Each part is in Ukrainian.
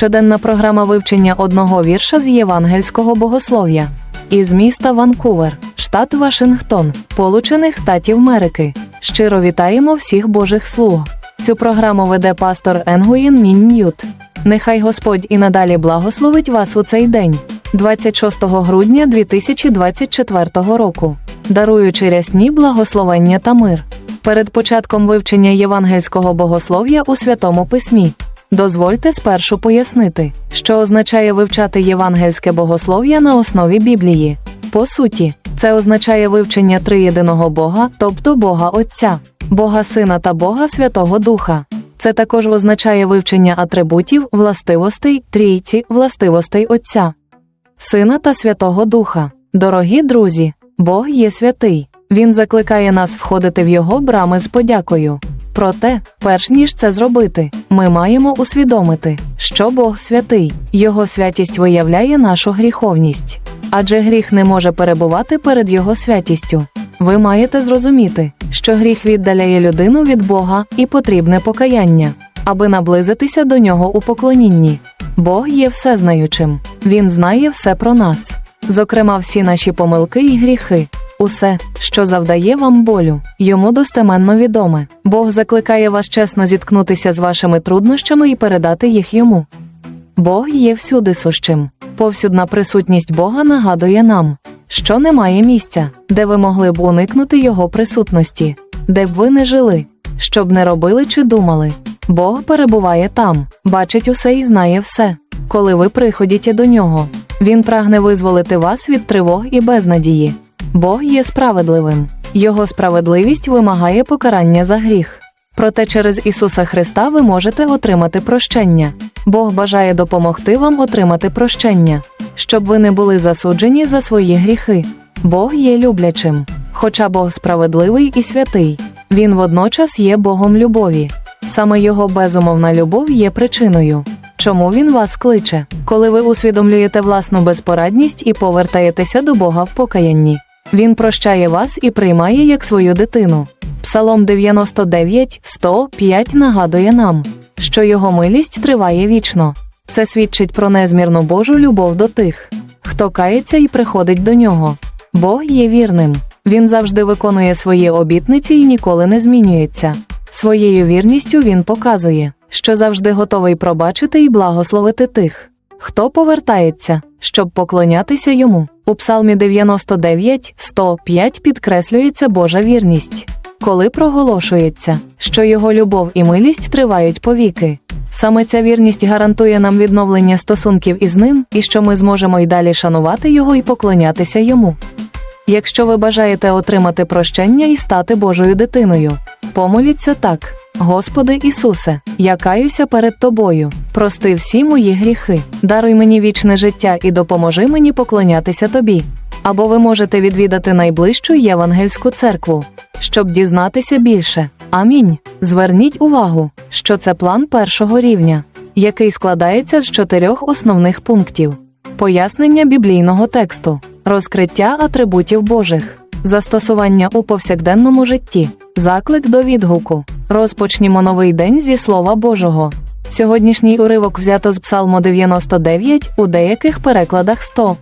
щоденна програма вивчення одного вірша з євангельського богослов'я. Із міста Ванкувер, штат Вашингтон, Получених Штатів Америки. Щиро вітаємо всіх Божих слуг. Цю програму веде пастор Енгуїн Міннют. Нехай Господь і надалі благословить вас у цей день, 26 грудня 2024 року, даруючи рясні благословення та мир. Перед початком вивчення євангельського богослов'я у Святому Письмі. Дозвольте спершу пояснити, що означає вивчати євангельське богослов'я на основі Біблії. По суті, це означає вивчення триєдиного Бога, тобто Бога Отця, Бога Сина та Бога Святого Духа. Це також означає вивчення атрибутів, властивостей, трійці, властивостей Отця, Сина та Святого Духа. Дорогі друзі, Бог є святий. Він закликає нас входити в його брами з подякою. Проте, перш ніж це зробити, ми маємо усвідомити, що Бог святий, Його святість виявляє нашу гріховність. Адже гріх не може перебувати перед Його святістю. Ви маєте зрозуміти, що гріх віддаляє людину від Бога і потрібне покаяння, аби наблизитися до нього у поклонінні. Бог є всезнаючим, Він знає все про нас, зокрема, всі наші помилки і гріхи. Усе, що завдає вам болю, йому достеменно відоме. Бог закликає вас чесно зіткнутися з вашими труднощами і передати їх йому. Бог є всюди сущим. Повсюдна присутність Бога нагадує нам, що немає місця, де ви могли б уникнути Його присутності, де б ви не жили, що б не робили чи думали. Бог перебуває там, бачить усе і знає все. Коли ви приходите до нього, Він прагне визволити вас від тривог і безнадії. Бог є справедливим. Його справедливість вимагає покарання за гріх. Проте через Ісуса Христа ви можете отримати прощення. Бог бажає допомогти вам отримати прощення, щоб ви не були засуджені за свої гріхи. Бог є люблячим. Хоча Бог справедливий і святий, Він водночас є Богом любові. Саме Його безумовна любов є причиною, чому Він вас кличе, коли ви усвідомлюєте власну безпорадність і повертаєтеся до Бога в покаянні. Він прощає вас і приймає як свою дитину. Псалом 99, 105 нагадує нам, що його милість триває вічно. Це свідчить про незмірну Божу любов до тих, хто кається і приходить до нього. Бог є вірним. Він завжди виконує свої обітниці і ніколи не змінюється. Своєю вірністю він показує, що завжди готовий пробачити і благословити тих, хто повертається, щоб поклонятися йому. У Псалмі 99, 105 підкреслюється Божа вірність, коли проголошується, що його любов і милість тривають повіки. Саме ця вірність гарантує нам відновлення стосунків із ним і що ми зможемо й далі шанувати його і поклонятися йому. Якщо ви бажаєте отримати прощення і стати Божою дитиною, помоліться так. Господи Ісусе, я каюся перед Тобою, прости всі мої гріхи, даруй мені вічне життя і допоможи мені поклонятися Тобі. Або ви можете відвідати найближчу євангельську церкву, щоб дізнатися більше. Амінь. Зверніть увагу, що це план першого рівня, який складається з чотирьох основних пунктів: пояснення біблійного тексту, розкриття атрибутів Божих, застосування у повсякденному житті, заклик до відгуку. Розпочнімо новий день зі Слова Божого. Сьогоднішній уривок взято з Псалму 99, у деяких перекладах 100.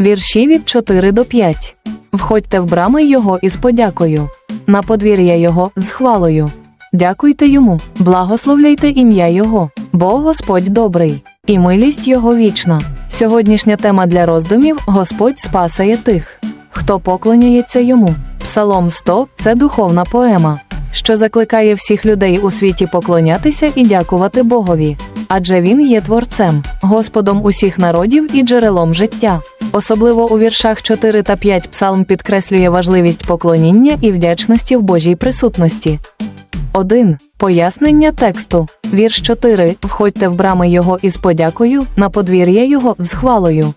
Вірші від 4 до 5. Входьте в брами Його із подякою, на подвір'я Його з хвалою. Дякуйте йому, благословляйте ім'я Його, бо Господь добрий, і милість Його вічна. Сьогоднішня тема для роздумів Господь спасає тих, хто поклоняється йому. Псалом 100 це духовна поема, що закликає всіх людей у світі поклонятися і дякувати Богові, адже він є творцем, Господом усіх народів і джерелом життя. Особливо у віршах 4 та 5 псалм підкреслює важливість поклоніння і вдячності в Божій присутності. 1. Пояснення тексту. Вірш 4. Входьте в брами його із подякою, на подвір'я його з хвалою.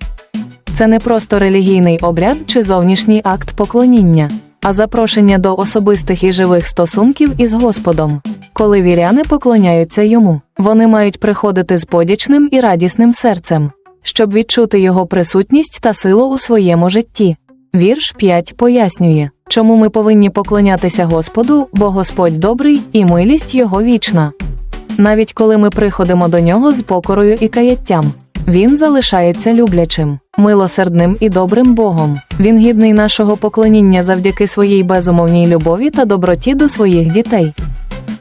Це не просто релігійний обряд чи зовнішній акт поклоніння, а запрошення до особистих і живих стосунків із Господом. Коли віряни поклоняються йому, вони мають приходити з подячним і радісним серцем, щоб відчути його присутність та силу у своєму житті. Вірш 5 пояснює, чому ми повинні поклонятися Господу, бо Господь добрий і милість Його вічна. Навіть коли ми приходимо до нього з покорою і каяттям, він залишається люблячим, милосердним і добрим Богом. Він гідний нашого поклоніння завдяки своїй безумовній любові та доброті до своїх дітей.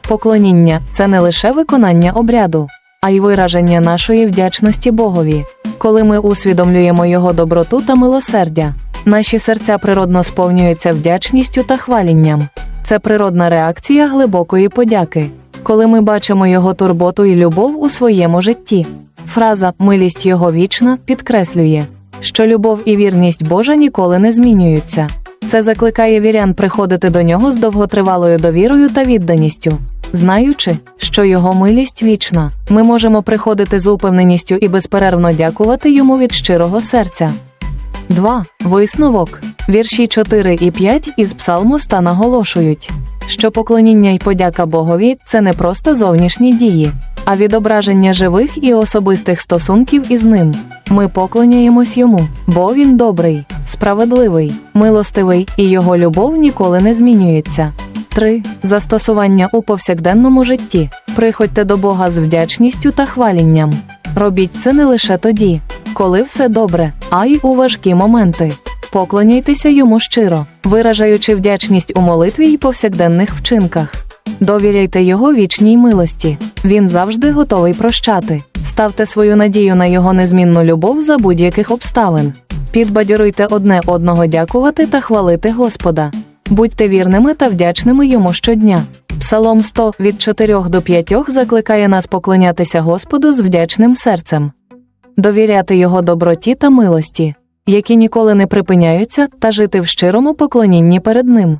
Поклоніння це не лише виконання обряду, а й вираження нашої вдячності Богові. Коли ми усвідомлюємо Його доброту та милосердя, наші серця природно сповнюються вдячністю та хвалінням. Це природна реакція глибокої подяки, коли ми бачимо Його турботу і любов у своєму житті. Фраза Милість Його вічна підкреслює, що любов і вірність Божа ніколи не змінюються. Це закликає вірян приходити до нього з довготривалою довірою та відданістю. Знаючи, що його милість вічна, ми можемо приходити з упевненістю і безперервно дякувати йому від щирого серця. 2. Висновок. Вірші 4 і 5 із Псалму ста наголошують, що поклоніння й подяка Богові це не просто зовнішні дії, а відображення живих і особистих стосунків із ним. Ми поклоняємось йому, бо він добрий, справедливий, милостивий, і його любов ніколи не змінюється. 3. Застосування у повсякденному житті. Приходьте до Бога з вдячністю та хвалінням. Робіть це не лише тоді, коли все добре, а й у важкі моменти. Поклоняйтеся йому щиро, виражаючи вдячність у молитві й повсякденних вчинках. Довіряйте його вічній милості. Він завжди готовий прощати. Ставте свою надію на його незмінну любов за будь-яких обставин. Підбадьоруйте одне одного дякувати та хвалити Господа. Будьте вірними та вдячними йому щодня. Псалом 100 від 4 до 5 закликає нас поклонятися Господу з вдячним серцем, довіряти його доброті та милості, які ніколи не припиняються, та жити в щирому поклонінні перед ним.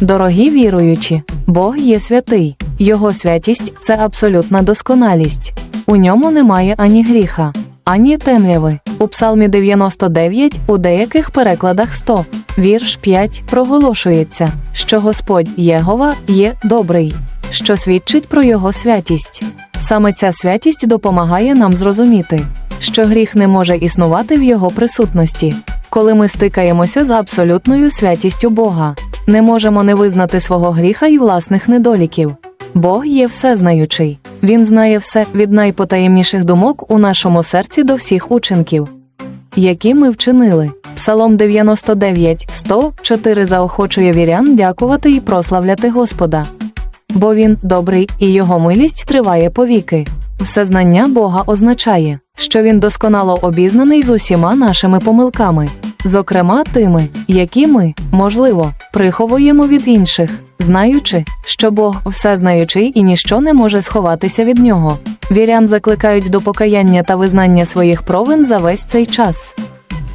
Дорогі віруючі, Бог є святий, Його святість це абсолютна досконалість. У ньому немає ані гріха, ані темряви. У Псалмі 99, у деяких перекладах 100, вірш 5 проголошується, що Господь Єгова є добрий, що свідчить про його святість. Саме ця святість допомагає нам зрозуміти, що гріх не може існувати в його присутності, коли ми стикаємося з абсолютною святістю Бога. Не можемо не визнати свого гріха і власних недоліків. Бог є всезнаючий. Він знає все від найпотаємніших думок у нашому серці до всіх учинків, які ми вчинили. Псалом 99, 104 заохочує вірян дякувати і прославляти Господа. Бо він добрий, і його милість триває повіки. Всезнання Бога означає, що він досконало обізнаний з усіма нашими помилками, зокрема тими, які ми, можливо, приховуємо від інших, знаючи, що Бог всезнаючий і ніщо не може сховатися від нього. Вірян закликають до покаяння та визнання своїх провин за весь цей час.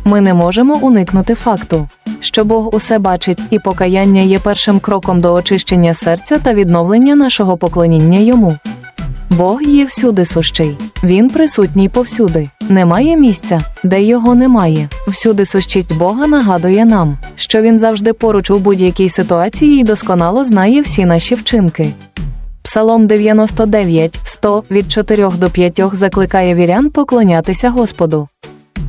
Ми не можемо уникнути факту, що Бог усе бачить, і покаяння є першим кроком до очищення серця та відновлення нашого поклоніння йому. Бог є всюди сущий, він присутній повсюди. Немає місця, де його немає. Всюди сущість Бога нагадує нам, що він завжди поруч у будь-якій ситуації і досконало знає всі наші вчинки. Псалом 99, 100 від 4 до 5 закликає вірян поклонятися Господу.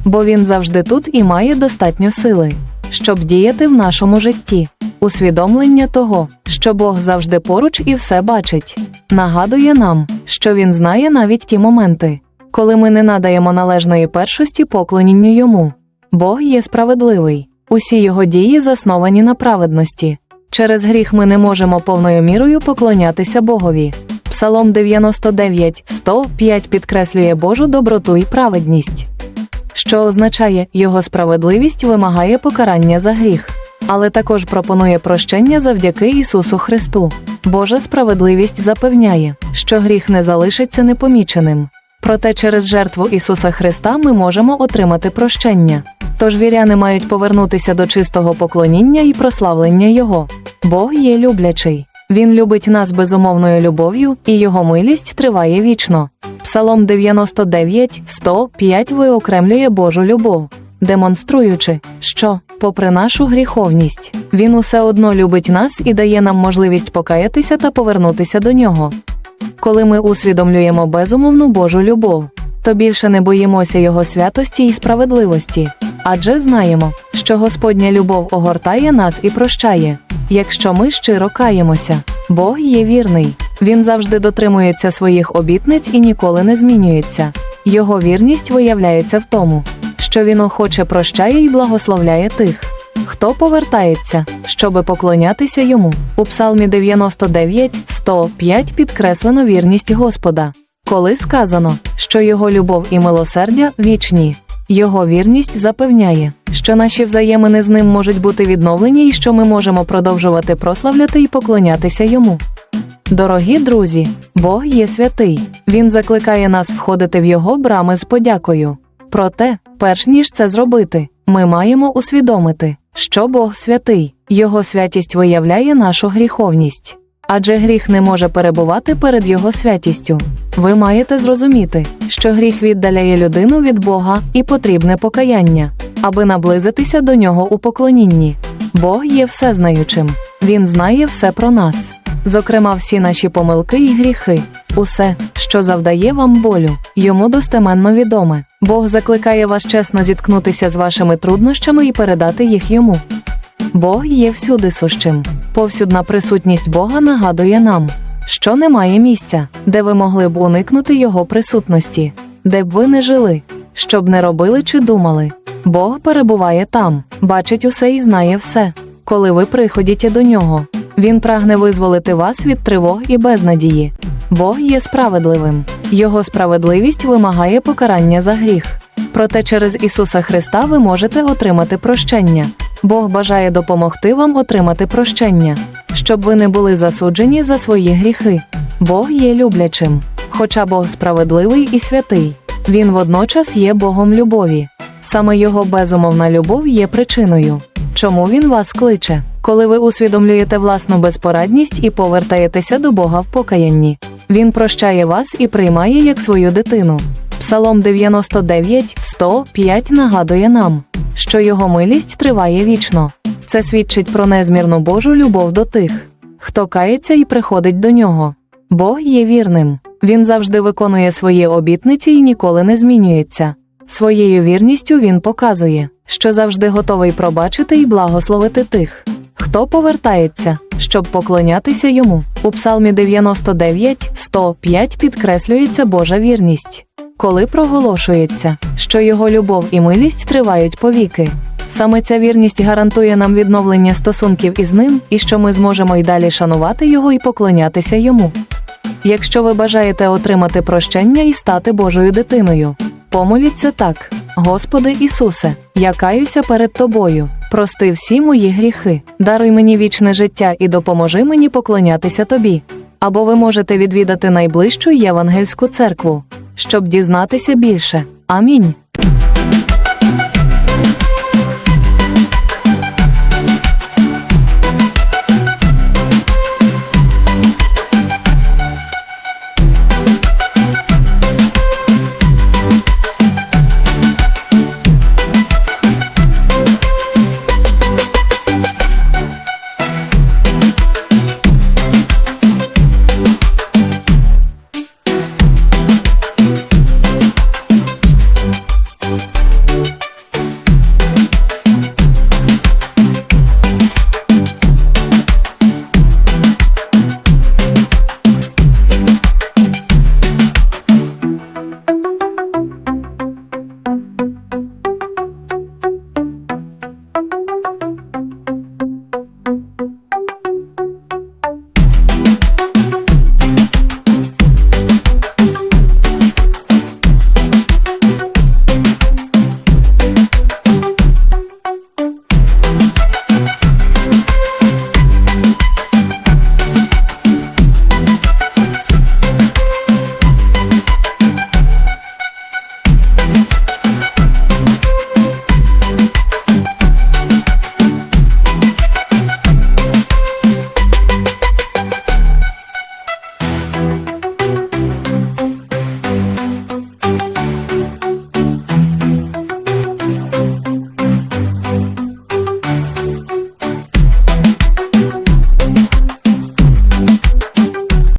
Бо він завжди тут і має достатньо сили, щоб діяти в нашому житті. Усвідомлення того, що Бог завжди поруч і все бачить, нагадує нам, що Він знає навіть ті моменти, коли ми не надаємо належної першості поклонінню йому. Бог є справедливий, усі його дії засновані на праведності. Через гріх ми не можемо повною мірою поклонятися Богові. Псалом 99, 105 підкреслює Божу доброту і праведність, що означає, його справедливість вимагає покарання за гріх але також пропонує прощення завдяки Ісусу Христу. Божа справедливість запевняє, що гріх не залишиться непоміченим. Проте через жертву Ісуса Христа ми можемо отримати прощення. Тож віряни мають повернутися до чистого поклоніння і прославлення Його. Бог є люблячий. Він любить нас безумовною любов'ю, і його милість триває вічно. Псалом 99, 105 виокремлює Божу любов демонструючи, що, попри нашу гріховність, він усе одно любить нас і дає нам можливість покаятися та повернутися до нього. Коли ми усвідомлюємо безумовну Божу любов, то більше не боїмося Його святості і справедливості, адже знаємо, що Господня любов огортає нас і прощає, якщо ми щиро каємося, Бог є вірний. Він завжди дотримується своїх обітниць і ніколи не змінюється. Його вірність виявляється в тому, що він охоче прощає і благословляє тих, хто повертається, щоби поклонятися йому. У Псалмі 99, 105 підкреслено вірність Господа. Коли сказано, що його любов і милосердя вічні, його вірність запевняє, що наші взаємини з ним можуть бути відновлені і що ми можемо продовжувати прославляти і поклонятися йому. Дорогі друзі, Бог є святий. Він закликає нас входити в його брами з подякою. Проте, перш ніж це зробити, ми маємо усвідомити, що Бог святий, його святість виявляє нашу гріховність. Адже гріх не може перебувати перед його святістю. Ви маєте зрозуміти, що гріх віддаляє людину від Бога і потрібне покаяння, аби наблизитися до нього у поклонінні. Бог є всезнаючим, Він знає все про нас, зокрема, всі наші помилки і гріхи, усе, що завдає вам болю, йому достеменно відоме. Бог закликає вас чесно зіткнутися з вашими труднощами і передати їх йому. Бог є всюди сущим. Повсюдна присутність Бога нагадує нам, що немає місця, де ви могли б уникнути Його присутності, де б ви не жили, що б не робили чи думали. Бог перебуває там, бачить усе і знає все. Коли ви приходите до нього, Він прагне визволити вас від тривог і безнадії. Бог є справедливим. Його справедливість вимагає покарання за гріх. Проте через Ісуса Христа ви можете отримати прощення. Бог бажає допомогти вам отримати прощення, щоб ви не були засуджені за свої гріхи. Бог є люблячим, хоча Бог справедливий і святий. Він водночас є Богом любові. Саме його безумовна любов є причиною, чому він вас кличе, коли ви усвідомлюєте власну безпорадність і повертаєтеся до Бога в покаянні. Він прощає вас і приймає як свою дитину. Псалом 99, 105 нагадує нам, що його милість триває вічно. Це свідчить про незмірну Божу любов до тих, хто кається і приходить до нього. Бог є вірним. Він завжди виконує свої обітниці і ніколи не змінюється. Своєю вірністю він показує, що завжди готовий пробачити і благословити тих, хто повертається, щоб поклонятися йому. У Псалмі 99, 105 підкреслюється Божа вірність, коли проголошується, що його любов і милість тривають повіки. Саме ця вірність гарантує нам відновлення стосунків із ним і що ми зможемо й далі шанувати його і поклонятися йому. Якщо ви бажаєте отримати прощення і стати Божою дитиною, помоліться так: Господи Ісусе, я каюся перед Тобою, прости всі мої гріхи, даруй мені вічне життя і допоможи мені поклонятися Тобі. Або ви можете відвідати найближчу євангельську церкву, щоб дізнатися більше. Амінь.